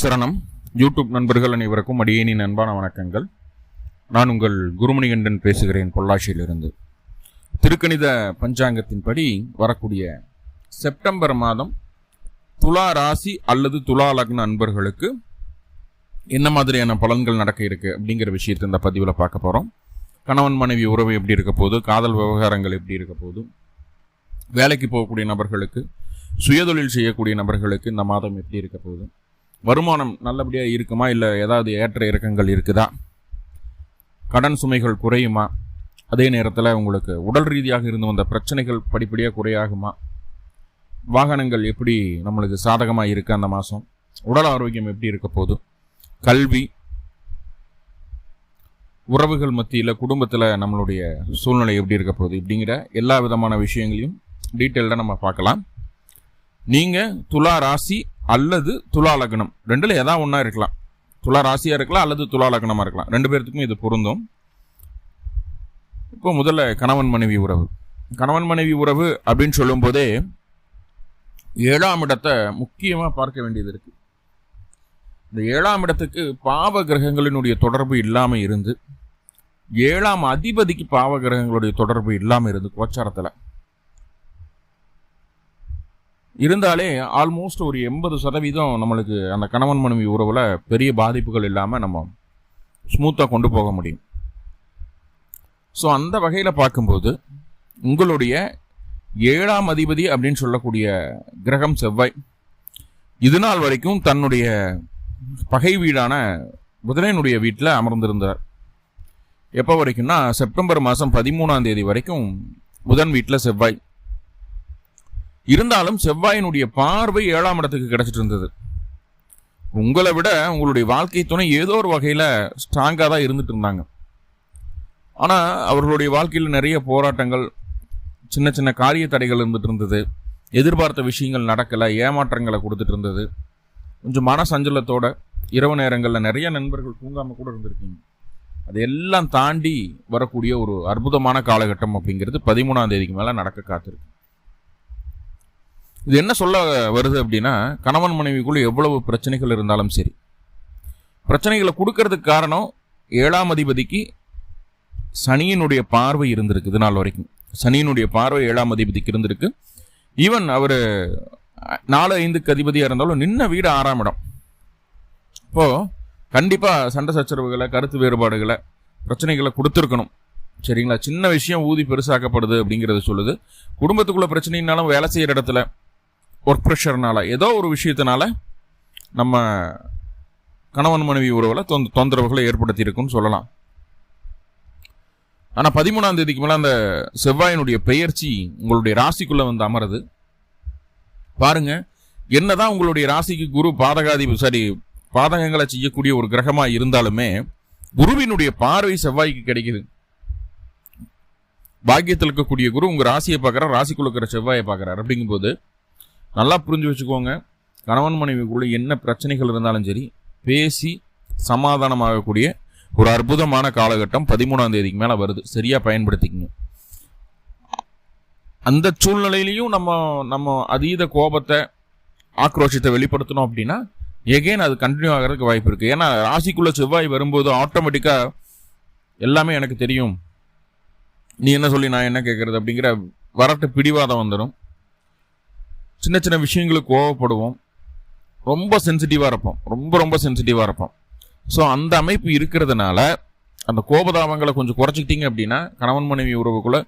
சரணம். யூடியூப் நண்பர்கள் அனைவருக்கும் அடியேனின் அன்பான வணக்கங்கள். நான் உங்கள் குருமணிகண்டன் பேசுகிறேன் பொள்ளாச்சியிலிருந்து. திருக்கணித பஞ்சாங்கத்தின்படி வரக்கூடிய செப்டம்பர் மாதம் துலா ராசி அல்லது துலா லக்ன அன்பர்களுக்கு என்ன மாதிரியான பலன்கள் நடக்க இருக்கு அப்படிங்கிற விஷயத்தை இந்த பதிவில் பார்க்க போகிறோம் கணவன் மனைவி உறவு எப்படி இருக்க போகுது? காதல் விவகாரங்கள் எப்படி இருக்க போகுது? வேலைக்கு போகக்கூடிய நபர்களுக்கு சுயதொழில் செய்யக்கூடிய நபர்களுக்கு இந்த மாதம் எப்படி இருக்க போகுது? வருமானம் நல்லபடியாக இருக்குமா? இல்லை ஏதாவது ஏற்ற இறக்கங்கள் இருக்குதா? கடன் சுமைகள் குறையுமா? அதே நேரத்தில் உங்களுக்கு உடல் ரீதியாக இருந்து வந்த பிரச்சனைகள் படிப்படியாக குறையாகுமா? வாகனங்கள் எப்படி நம்மளுக்கு சாதகமாக இருக்குது அந்த மாதம் உடல் ஆரோக்கியம் எப்படி இருக்க போகுது? கல்வி உறவுகள் மத்தியில் குடும்பத்தில் நம்மளுடைய சூழ்நிலை எப்படி இருக்க போகுது? இப்படிங்கிற எல்லா விதமான விஷயங்களையும் டீட்டெயில்டாக நம்ம பார்க்கலாம். நீங்கள் துலா ராசி அல்லது துலா லக்னம். ரெண்டில் எதா ஒன்றா இருக்கலாம். துலா ராசியாக இருக்கலாம் அல்லது துலா லக்னமாக இருக்கலாம். ரெண்டு பேர்த்துக்கும் இது பொருந்தும். இப்போ முதல்ல கணவன் மனைவி உறவு. கணவன் மனைவி உறவு அப்படின்னு சொல்லும்போதே ஏழாம் இடத்தை முக்கியமாக பார்க்க வேண்டியது இருக்கு. இந்த ஏழாம் இடத்துக்கு பாவ கிரகங்களினுடைய தொடர்பு இல்லாமல் இருந்து ஏழாம் அதிபதிக்கு பாவ கிரகங்களுடைய தொடர்பு இல்லாமல் இருந்து கோச்சாரத்தில் இருந்தாலே ஆல்மோஸ்ட் ஒரு எண்பது சதவீதம் நம்மளுக்கு அந்த கணவன் மனைவி உறவில் பெரிய பாதிப்புகள் இல்லாமல் நம்ம ஸ்மூத்தாக கொண்டு போக முடியும். ஸோ அந்த வகையில் பார்க்கும்போது உங்களுடைய ஏழாம் அதிபதி அப்படின்னு சொல்லக்கூடிய கிரகம் செவ்வாய் இது நாள் வரைக்கும் தன்னுடைய பகை வீடான புதனனுடைய வீட்டில் அமர்ந்திருந்தார். எப்போ வரைக்கும்னா செப்டம்பர் மாதம் பதிமூணாம் தேதி வரைக்கும் புதன் வீட்டில் செவ்வாய். இருந்தாலும் செவ்வாயினுடைய பார்வை ஏழாம் இடத்துக்கு கிடைச்சிட்டு இருந்தது உங்களை விட உங்களுடைய வாழ்க்கை துணை ஏதோ ஒரு வகையில் ஸ்ட்ராங்காக தான் இருந்துட்டு இருந்தாங்க. ஆனால் அவர்களுடைய வாழ்க்கையில் நிறைய போராட்டங்கள் சின்ன சின்ன காரிய தடைகள் இருந்துட்டு இருந்தது. எதிர்பார்த்த விஷயங்கள் நடக்கலை ஏமாற்றங்களை கொடுத்துட்டு இருந்தது. கொஞ்சம் மன சஞ்சலத்தோட இரவு நேரங்களில் நிறைய நண்பர்கள் தூங்காமல் கூட இருந்திருக்கீங்க. அதையெல்லாம் எல்லாம் தாண்டி வரக்கூடிய ஒரு அற்புதமான காலகட்டம் அப்படிங்கிறது பதிமூணாம் தேதிக்கு மேலே நடக்க காத்திருக்கு. இது என்ன சொல்ல வருது அப்படின்னா கணவன் மனைவிக்குள்ள எவ்வளவு பிரச்சனைகள் இருந்தாலும் சரி. பிரச்சனைகளை கொடுக்கறதுக்கு காரணம் ஏழாம் அதிபதிக்கு சனியினுடைய பார்வை இருந்திருக்கு இது நாள் வரைக்கும். சனியினுடைய பார்வை ஏழாம் அதிபதிக்கு இருந்திருக்கு. ஈவன் அவர் நாலு ஐந்துக்கு அதிபதியாக இருந்தாலும் நின்ன வீடு ஆறாம் இடம். இப்போது கண்டிப்பாக சண்டை சச்சரவுகளை கருத்து வேறுபாடுகளை பிரச்சனைகளை கொடுத்துருக்கணும். சரிங்களா? சின்ன விஷயம் ஊதி பெருசாக்கப்படுது அப்படிங்கிறது சொல்லுது. குடும்பத்துக்குள்ள பிரச்சனைனாலும் வேலை செய்கிற இடத்துல ஒர்க் ப்ரெஷர்னால ஏதோ ஒரு விஷயத்தினால நம்ம கணவன் மனைவி உறவில் தொந்த தொந்தரவுகளை ஏற்படுத்தியிருக்குன்னு சொல்லலாம். ஆனால் பதிமூணாம் தேதிக்கு மேலே அந்த செவ்வாயினுடைய பெயர்ச்சி உங்களுடைய ராசிக்குள்ளே வந்து அமருது. பாருங்க என்னதான் உங்களுடைய ராசிக்கு குரு பாதகாதி சாரி பாதகங்களை செய்யக்கூடிய ஒரு கிரகமாக இருந்தாலுமே குருவினுடைய பார்வை செவ்வாய்க்கு கிடைக்குது. பாக்கியத்தில் இருக்கக்கூடிய குரு உங்கள் ராசியை பார்க்குறார் ராசிக்குள்ள இருக்கிற செவ்வாயை பார்க்குறாரு. அப்படிங்கும்போது நல்லா புரிஞ்சு வச்சுக்கோங்க. கணவன் மனைவிக்குள்ளே என்ன பிரச்சனைகள் இருந்தாலும் சரி பேசி சமாதானமாகக்கூடிய ஒரு அற்புதமான காலகட்டம் பதிமூணாம் தேதிக்கு மேலே வருது. சரியாக பயன்படுத்திக்கங்க. அந்த சூழ்நிலையிலையும் நம்ம நம்ம அதீத கோபத்தை ஆக்ரோஷத்தை வெளிப்படுத்தணும் அப்படின்னா எகெயின் அது கண்டினியூ ஆகிறதுக்கு வாய்ப்பு இருக்குது ஏன்னா ராசிக்குள்ளே செவ்வாய் வரும்போது ஆட்டோமேட்டிக்காக எல்லாமே எனக்கு தெரியும். நீ என்ன சொல்லி நான் என்ன கேட்குறது அப்படிங்கிற வரட்டு பிடிவாதம் வந்துடும் சின்ன சின்ன விஷயங்களுக்கு கோவப்படுவோம். ரொம்ப சென்சிட்டிவாக இருப்போம். ரொம்ப ரொம்ப சென்சிட்டிவாக இருப்போம். ஸோ அந்த அமைப்பு இருக்கிறதுனால அந்த கோபதாபங்களை கொஞ்சம் குறைச்சிக்கிட்டீங்க அப்படின்னா கணவன் மனைவி உறவுக்குள்ள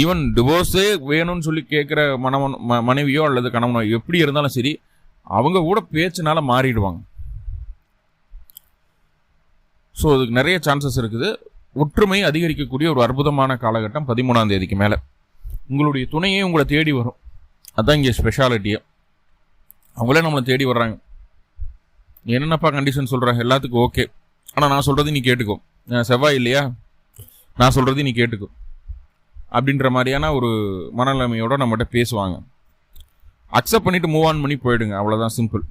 ஈவன் டிவோர்ஸே வேணும்னு சொல்லி கேட்குற மனவன் ம மனைவியோ அல்லது கணவனோ எப்படி இருந்தாலும் சரி அவங்க கூட பேச்சுனால மாறிடுவாங்க. ஸோ அதுக்கு நிறைய சான்சஸ் இருக்குது. ஒற்றுமை அதிகரிக்கக்கூடிய ஒரு அற்புதமான காலகட்டம் பதிமூணாம் தேதிக்கு மேலே. உங்களுடைய துணையே உங்களை தேடி வரும். அதுதான் இங்கே ஸ்பெஷாலிட்டியே அவங்களே நம்மளை தேடி வர்றாங்க. என்னென்னப்பா கண்டிஷன் சொல்கிறேன் எல்லாத்துக்கும் ஓகே ஆனால் நான் சொல்கிறது நீ கேட்டுக்கோ. செவ்வாய் இல்லையா? நான் சொல்கிறது நீ கேட்டுக்கோ. அப்படின்ற மாதிரியான ஒரு மனநிலைமையோட நம்மகிட்ட பேசுவாங்க. அக்செப்ட் பண்ணிட்டு மூவ் ஆன் பண்ணி போயிடுங்க. அவ்வளோதான் சிம்பிள்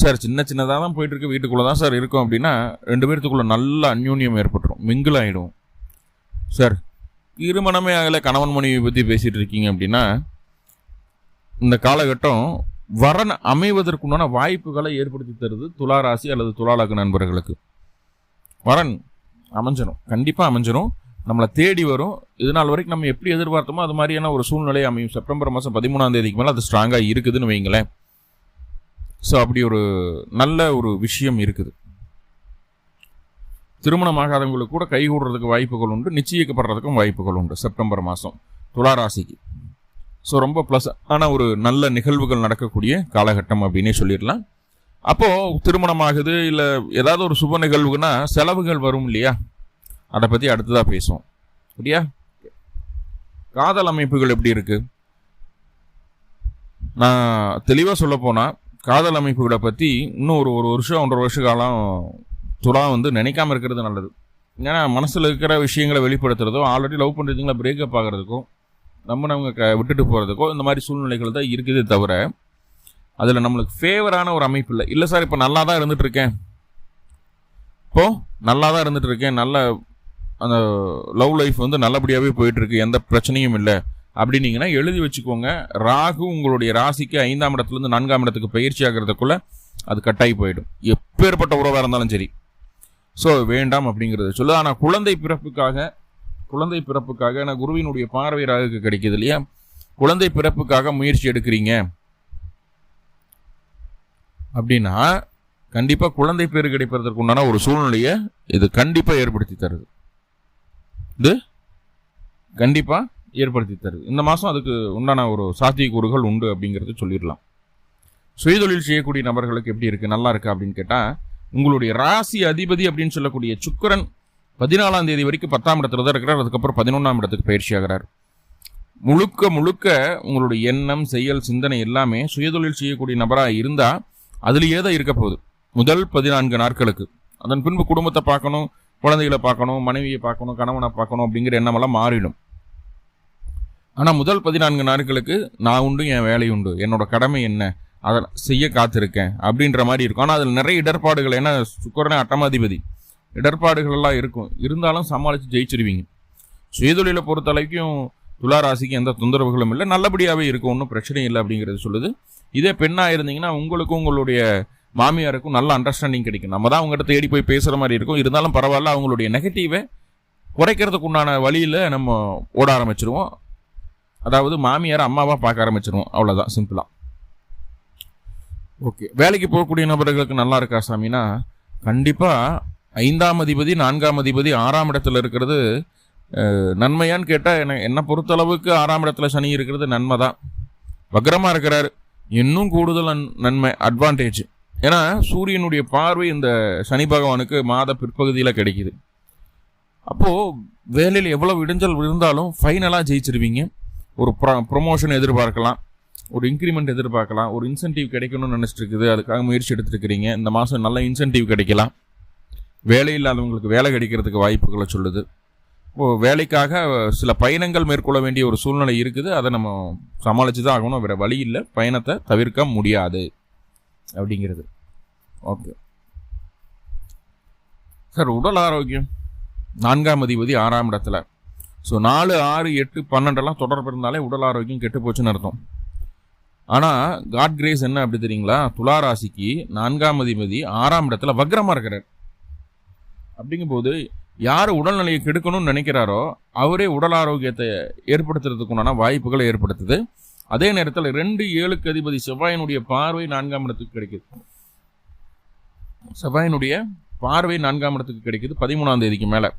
சார் சின்ன சின்னதாக தான் போயிட்டுருக்கு. வீட்டுக்குள்ளே தான் சார் இருக்கும் அப்படின்னா ரெண்டு பேர்த்துக்குள்ளே நல்ல அந்யூன்யம் ஏற்பட்டுரும். மிங்கிள் ஆகிடும் சார் திருமணமே ஆகலை கணவன் மனைவி பற்றி பேசிகிட்டு இருக்கீங்க அப்படின்னா இந்த காலகட்டம் வரன் அமைவதற்குண்டான வாய்ப்புகளை ஏற்படுத்தி தருது துலா ராசி அல்லது துலா நண்பர்களுக்கு. வரன் அமைஞ்சிடும் கண்டிப்பாக அமைஞ்சிடும் நம்மளை தேடி வரும். இது நாள் வரைக்கும் நம்ம எப்படி எதிர்பார்த்தோமோ அது மாதிரியான ஒரு சூழ்நிலை அமையும். செப்டம்பர் மாதம் பதிமூணாம் தேதிக்கு மேலே அது ஸ்ட்ராங்காக இருக்குதுன்னு வைங்களேன். ஸோ அப்படி ஒரு நல்ல ஒரு விஷயம் இருக்குது. திருமணமாகாதவங்களுக்கு கூட கைகூடுறதுக்கு வாய்ப்புகள் உண்டு நிச்சயிக்கப்படுறதுக்கும் வாய்ப்புகள் உண்டு செப்டம்பர் மாதம் துளாராசிக்கு ஸோ ரொம்ப ப்ளஸ் ஆனால் ஒரு நல்ல நிகழ்வுகள் நடக்கக்கூடிய காலகட்டம் அப்படின்னே சொல்லிடலாம். அப்போது திருமணம் ஆகுது இல்லை ஏதாவது ஒரு சுப நிகழ்வுனா செலவுகள் வரும் இல்லையா? அதை பற்றி அடுத்ததாக பேசுவோம். சரியா? காதல் அமைப்புகள் எப்படி இருக்குது நான் தெளிவாக சொல்ல போனால் காதல் அமைப்புகளை பற்றி இன்னும் ஒரு ஒரு வருஷம் ஒன்றரை வருஷ காலம் துலா வந்து நினைக்காம இருக்கிறது நல்லது. ஏன்னா மனசில் இருக்கிற விஷயங்களை வெளிப்படுத்துறதோ ஆல்ரெடி லவ் பண்ணுறதுங்களா பிரேக்கப் ஆகிறதுக்கும் நம்ம க விட்டுட்டு போகிறதுக்கோ இந்த மாதிரி சூழ்நிலைகள் தான் இருக்குது தவிர அதில் நம்மளுக்கு ஃபேவரான ஒரு அமைப்பு இல்லை. இல்லை சார் இப்போ நல்லா தான் இருந்துகிட்ருக்கேன் இப்போது நல்லா தான் இருந்துகிட்ருக்கேன் நல்ல அந்த லவ் லைஃப் வந்து நல்லபடியாகவே போயிட்டுருக்கு எந்த பிரச்சனையும் இல்லை. அப்படின்னீங்கன்னா எழுதி வச்சுக்கோங்க. ராகு உங்களுடைய ராசிக்கு ஐந்தாம் இடத்துலேருந்து நான்காம் இடத்துக்கு பயிற்சி ஆகிறதுக்குள்ளே அது கட்டாயி போயிடும். எப்பேற்பட்ட உறவாக இருந்தாலும் சரி. ஸோ வேண்டாம் அப்படிங்கிறத. சொல்லு ஆனால் குழந்தை பிறப்புக்காக குழந்தை பிறப்புக்காக நான் குருவினுடைய பார்வை ராகுக்கு கிடைக்கிது இல்லையா? குழந்தை பிறப்புக்காக முயற்சி எடுக்கிறீங்க. அப்படின்னா கண்டிப்பாக குழந்தை பேர் கிடைப்பதற்கு உண்டான ஒரு சூழ்நிலையை இது கண்டிப்பாக ஏற்படுத்தி தருது. இது கண்டிப்பாக ஏற்படுத்தி தருது. இந்த மாதம் அதுக்கு உண்டான ஒரு சாத்தியக்கூறுகள் உண்டு அப்படிங்கிறது சொல்லிடலாம். சுயதொழில் செய்யக்கூடிய நபர்களுக்கு எப்படி இருக்குது நல்லா இருக்கா அப்படின்னு கேட்டால் உங்களுடைய ராசி அதிபதி அப்படின்னு சொல்லக்கூடிய சுக்கரன் பதினாலாம் தேதி வரைக்கும் பத்தாம் இடத்துல தான் இருக்கிறார். அதுக்கப்புறம் பதினொன்றாம் இடத்துக்கு பயிற்சி ஆகிறார். முழுக்க முழுக்க உங்களுடைய எண்ணம் செயல் சிந்தனை எல்லாமே சுயதொழில் செய்யக்கூடிய நபராக இருந்தால் அதுலேயே தான் இருக்க போகுது. முதல் பதினான்கு நாட்களுக்கு. அதன் பின்பு குடும்பத்தை பார்க்கணும் குழந்தைகளை பார்க்கணும் மனைவியை பார்க்கணும் கணவனை பார்க்கணும் அப்படிங்கிற எண்ணமெல்லாம் மாறிடும். ஆனால் முதல் பதினான்கு நாட்களுக்கு நான் உண்டு என் வேலை உண்டு. என்னோட கடமை என்ன? அதை செய்ய காத்திருக்கேன் அப்படின்ற மாதிரி இருக்கும். ஆனால் அதில் நிறைய இடர்பாடுகள். ஏன்னா சுக்கரனே அட்டமாதிபதி இடர்பாடுகளெல்லாம் இருக்கும். இருந்தாலும் சமாளித்து ஜெயிச்சிருவீங்க. சுயதொழிலை பொறுத்தளவுக்கும் துலா ராசிக்கு எந்த தொந்தரவுகளும் இல்லை. நல்லபடியாகவே இருக்கும். ஒன்றும் பிரச்சனை இல்லை அப்படிங்கிறது சொல்லுது. இதே பெண்ணாக இருந்தீங்கன்னா உங்களுக்கும் உங்களுடைய மாமியாருக்கும் நல்ல அண்டர்ஸ்டாண்டிங் கிடைக்கும். நம்ம தான் அவங்ககிட்ட தேடி போய் பேசுகிற மாதிரி இருக்கும். இருந்தாலும் பரவாயில்ல அவங்களுடைய நெகட்டிவை குறைக்கிறதுக்கு உண்டான வழியில் நம்ம ஓட ஆரம்பிச்சிருவோம். அதாவது மாமியார் அம்மாவாக பார்க்க ஆரம்பிச்சிருவோம். அவ்வளோதான் சிம்பிளாக ஓகே. வேலைக்கு போகக்கூடிய நபர்களுக்கு நல்லா இருக்கா சாமினா? கண்டிப்பாக ஐந்தாம் அதிபதி நான்காம் அதிபதி ஆறாம் இடத்துல இருக்கிறது நன்மையான்னு கேட்டால் என்ன என்னை பொறுத்தளவுக்கு ஆறாம் இடத்துல சனி இருக்கிறது நன்மை தான். வக்ரமாக இருக்கிறாரு. இன்னும் கூடுதல் நன்மை அட்வான்டேஜ் ஏன்னா சூரியனுடைய பார்வை இந்த சனி பகவானுக்கு மாத பிற்பகுதியில் கிடைக்குது. அப்போது வேலையில் எவ்வளோ இடைஞ்சல் இருந்தாலும் ஃபைனலாக ஜெயிச்சிருவீங்க. ஒரு ப்ரொ ப்ரொமோஷன் எதிர்பார்க்கலாம். ஒரு இன்க்ரிமெண்ட் எதிர்பார்க்கலாம். ஒரு இன்சென்டிவ் கிடைக்கணும்னு நினச்சிட்டு இருக்குது அதுக்காக முயற்சி எடுத்துருக்கிறீங்க. இந்த மாதம் நல்ல இன்சென்டிவ் கிடைக்கலாம். வேலை இல்லாதவங்களுக்கு வேலை கிடைக்கிறதுக்கு வாய்ப்புகளை சொல்லுது. ஓ வேலைக்காக சில பயணங்கள் மேற்கொள்ள வேண்டிய ஒரு சூழ்நிலை இருக்குது. அதை நம்ம சமாளித்து தான் ஆகணும். வேறு வழி இல்லை. பயணத்தை தவிர்க்க முடியாது. அப்படிங்கிறது. ஓகே. சார் உடல் ஆரோக்கியம். நான்காம் அதிபதி ஆறாம் இடத்துல. ஸோ நாலு ஆறு எட்டு பன்னெண்டெல்லாம் தொடர்பு இருந்தாலே உடல் ஆரோக்கியம் கெட்டு போச்சுன்னு அர்த்தம். ஆனால் காட் கிரேஸ் என்ன அப்படி தெரியுங்களா? துலா ராசிக்கு நான்காம் அதிபதி ஆறாம் இடத்துல வக்ரமாக இருக்கிறார். அப்படிங்கும்போது யார் உடல்நிலையை கெடுக்கணும்னு நினைக்கிறாரோ அவரே உடல் ஆரோக்கியத்தை ஏற்படுத்துறதுக்குண்டான வாய்ப்புகளை ஏற்படுத்துது. அதே நேரத்தில் ரெண்டு ஏழுக்கு அதிபதி செவ்வாயினுடைய பார்வை நான்காம் இடத்துக்கு கிடைக்குது. செவ்வாயினுடைய பார்வை நான்காம் இடத்துக்கு கிடைக்குது பதிமூணாம் தேதிக்கு மேலே.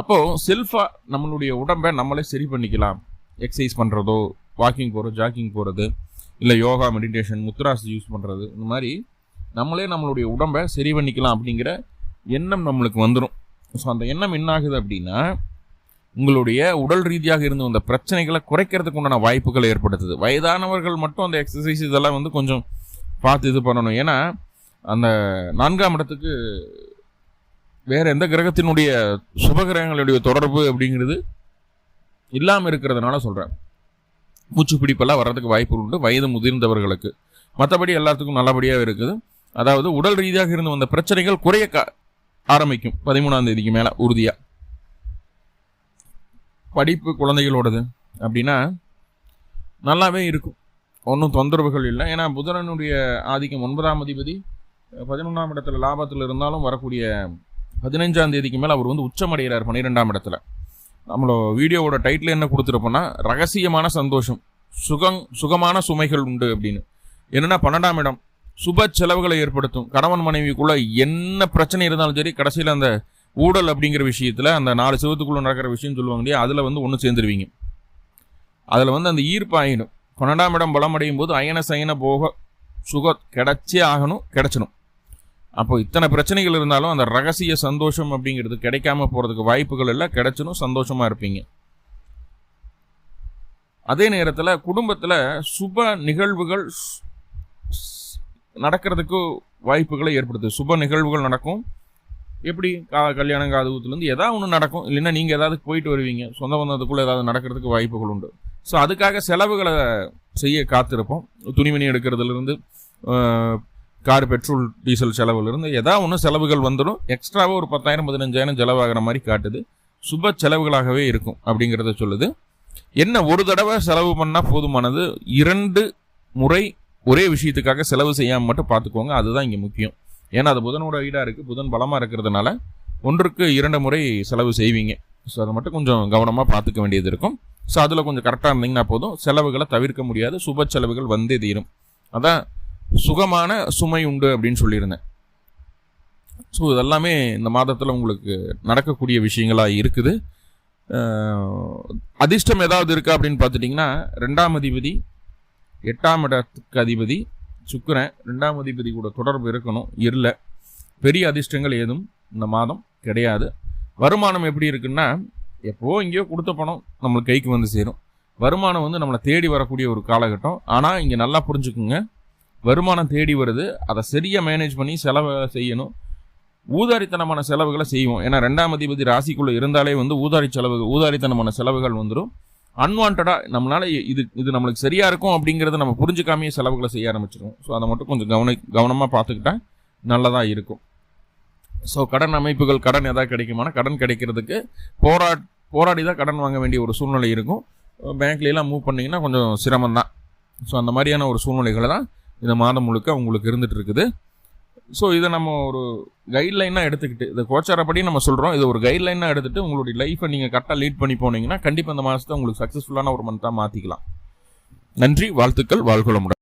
அப்போது செல்ஃபாக நம்மளுடைய உடம்பை நம்மளே சரி பண்ணிக்கலாம். எக்ஸசைஸ் பண்ணுறதோ வாக்கிங் போகிறோம் ஜாக்கிங் போகிறது இல்லை யோகா மெடிடேஷன் முத்ராஸ் யூஸ் பண்ணுறது இந்த மாதிரி நம்மளே நம்மளுடைய உடம்பை சரி பண்ணிக்கலாம் அப்படிங்கிற எண்ணம் நம்மளுக்கு வந்துடும் ஸோ அந்த எண்ணம் என்ன ஆகுது அப்படின்னா உங்களுடைய உடல் ரீதியாக இருந்து வந்த பிரச்சனைகளை குறைக்கிறதுக்கு உண்டான வாய்ப்புகளை ஏற்படுத்துது. வயதானவர்கள் மட்டும் அந்த எக்ஸசைஸ் இதெல்லாம் வந்து கொஞ்சம் பார்த்து இது பண்ணணும். ஏன்னா அந்த நான்காம் இடத்துக்கு வேற எந்த கிரகத்தினுடைய சுபகிரகங்களுடைய தொடர்பு அப்படிங்கிறது இல்லாமல் இருக்கிறதுனால சொல்கிறேன் மூச்சு பிடிப்பெல்லாம் வர்றதுக்கு வாய்ப்பு உண்டு. வயது முதிர்ந்தவர்களுக்கு. மற்றபடி எல்லாத்துக்கும் நல்லபடியாக இருக்குது. அதாவது உடல் ரீதியாக இருந்து வந்த பிரச்சனைகள் குறைய ஆரம்பிக்கும். பதிமூணாம் தேதிக்கு மேலே உறுதியாக படிப்பு குழந்தைகளோடது அப்படின்னா நல்லாவே இருக்கும். ஒன்றும் தொந்தரவுகள் இல்லை. ஏன்னா புதனனுடைய ஆதிக்கம் ஒன்பதாம் அதிபதி பதினொன்றாம் இடத்துல லாபத்தில் இருந்தாலும் வரக்கூடிய பதினஞ்சாம் தேதிக்கு மேலே அவர் வந்து உச்சமடைகிறார் பன்னிரெண்டாம் இடத்துல. நம்மளோட வீடியோவோட டைட்டில் என்ன கொடுத்துருப்போம்னா ரகசியமான சந்தோஷம் சுகம் சுகமான சுமைகள் உண்டு அப்படின்னு. என்னன்னா பன்னெண்டாம் இடம் சுப செலவுகளை ஏற்படுத்தும். கணவன் மனைவிக்குள்ள என்ன பிரச்சனை இருந்தாலும் சரி கடைசியில் அந்த ஊழல் அப்படிங்கிற விஷயத்தில் அந்த நாலு சிவத்துக்குள்ளே நடக்கிற விஷயம் சொல்லுவாங்க இல்லையா அதில் வந்து ஒன்று சேர்ந்துருவீங்க. அதில் வந்து அந்த ஈர்ப்பு ஆகிடும் பன்னெண்டாம் இடம் பலமடையும் போது அயன சயன போக சுக கிடைச்சே ஆகணும் கிடைச்சணும் அப்போ இத்தனை பிரச்சனைகள் இருந்தாலும் அந்த ரகசிய சந்தோஷம் அப்படிங்கிறது கிடைக்காம போகிறதுக்கு வாய்ப்புகள் எல்லாம் கிடைச்சணும் சந்தோஷமாக இருப்பீங்க. அதே நேரத்தில் குடும்பத்தில் சுப நிகழ்வுகள் நடக்கிறதுக்கு வாய்ப்புகளை ஏற்படுத்து சுப நிகழ்வுகள் நடக்கும். எப்படி? கா கல்யாணம் காது ஊத்துலேருந்து ஏதாவது ஒன்று நடக்கும். இல்லைன்னா நீங்கள் ஏதாவது போயிட்டு வருவீங்க. சொந்த பந்தத்துக்குள்ளே ஏதாவது நடக்கிறதுக்கு வாய்ப்புகள் உண்டு. ஸோ அதுக்காக செலவுகளை செய்ய காத்திருப்போம். துணிமணி எடுக்கிறதுலேருந்து கார் பெட்ரோல் டீசல் செலவுலேருந்து எதா ஒன்று செலவுகள் வந்துடும். எக்ஸ்ட்ராவாக ஒரு பத்தாயிரம் பதினஞ்சாயிரம் செலவாகிற மாதிரி காட்டுது. சுப செலவுகளாகவே இருக்கும் அப்படிங்கிறத சொல்லுது. என்ன ஒரு தடவை செலவு பண்ணால் போதுமானது? இரண்டு முறை ஒரே விஷயத்துக்காக செலவு செய்யாமல் மட்டும் பார்த்துக்கோங்க அதுதான் இங்கே முக்கியம். ஏன்னா அது புதனோட வீடாக இருக்குது புதன் பலமாக இருக்கிறதுனால ஒன்றுக்கு இரண்டு முறை செலவு செய்வீங்க. ஸோ அதை மட்டும் கொஞ்சம் கவனமாக பார்த்துக்க வேண்டியது இருக்கும். ஸோ அதில் கொஞ்சம் கரெக்டாக இருந்தீங்கன்னா போதும். செலவுகளை தவிர்க்க முடியாது. சுப செலவுகள் வந்தே தீரும். அதான் சுகமான சுமை உண்டு அப்படின்னு சொல்லியிருந்தேன். ஸோ இதெல்லாமே இந்த மாதத்தில் உங்களுக்கு நடக்கக்கூடிய விஷயங்களாக இருக்குது. அதிர்ஷ்டம் ஏதாவது இருக்கா அப்படின்னு பார்த்துட்டிங்கன்னா ரெண்டாம் அதிபதி எட்டாம் இடத்துக்கு அதிபதி சுக்கரன் ரெண்டாம் அதிபதி கூட தொடர்பு இருக்கணும் இல்லை. பெரிய அதிர்ஷ்டங்கள் ஏதும் இந்த மாதம் கிடையாது. வருமானம் எப்படி இருக்குன்னா எப்போ இங்கேயோ கொடுத்த பணம் நம்மளுக்கு கைக்கு வந்து சேரும். வருமானம் வந்து நம்மளை தேடி வரக்கூடிய ஒரு காலகட்டம். ஆனால் இங்கே நல்லா புரிஞ்சுக்குங்க. வருமானம் தேடி வருது. அதை சரியாக மேனேஜ் பண்ணி செலவை செய்யணும். ஊதாரித்தனமான செலவுகளை செய்வோம். ஏன்னா ரெண்டாம் அதிபதி ராசிக்குள்ளே இருந்தாலே வந்து ஊதாரி செலவுகள் ஊதாரித்தனமான செலவுகள் வந்துடும் அன்வான்டாக நம்மளால் இது இது நம்மளுக்கு சரியாக இருக்கும் அப்படிங்கிறத நம்ம புரிஞ்சுக்காமையே செலவுகளை செய்ய ஆரம்பிச்சிருவோம். ஸோ அதை மட்டும் கொஞ்சம் கவனி கவனமாக பார்த்துக்கிட்டா நல்லதாக இருக்கும். ஸோ கடன் அமைப்புகள் கடன் எதாவது கிடைக்குமானா கடன் கிடைக்கிறதுக்கு போரா போராடி தான் கடன் வாங்க வேண்டிய ஒரு சூழ்நிலை இருக்கும். பேங்க்லாம் மூவ் பண்ணிங்கன்னா கொஞ்சம் சிரமம் தான் ஸோ அந்த மாதிரியான ஒரு சூழ்நிலைகளை தான் இந்த மாதம் முழுக்க அவங்களுக்கு இருந்துகிட்டு இருக்குது. ஸோ இதை நம்ம ஒரு கைட்லைனாக எடுத்துக்கிட்டு இந்த கோச்சாரப்படி நம்ம சொல்கிறோம் இதை ஒரு கைட்லைனாக எடுத்துகிட்டு உங்களுடைய லைஃப்பை நீங்கள் கரெக்டாக லீட் பண்ணி போனீங்கன்னா கண்டிப்பாக இந்த மாதத்தை உங்களுக்கு சக்ஸஸ்ஃபுல்லான ஒரு மந்தாக மாற்றிக்கலாம் நன்றி வாழ்த்துக்கள் வாழ்குளமுடன்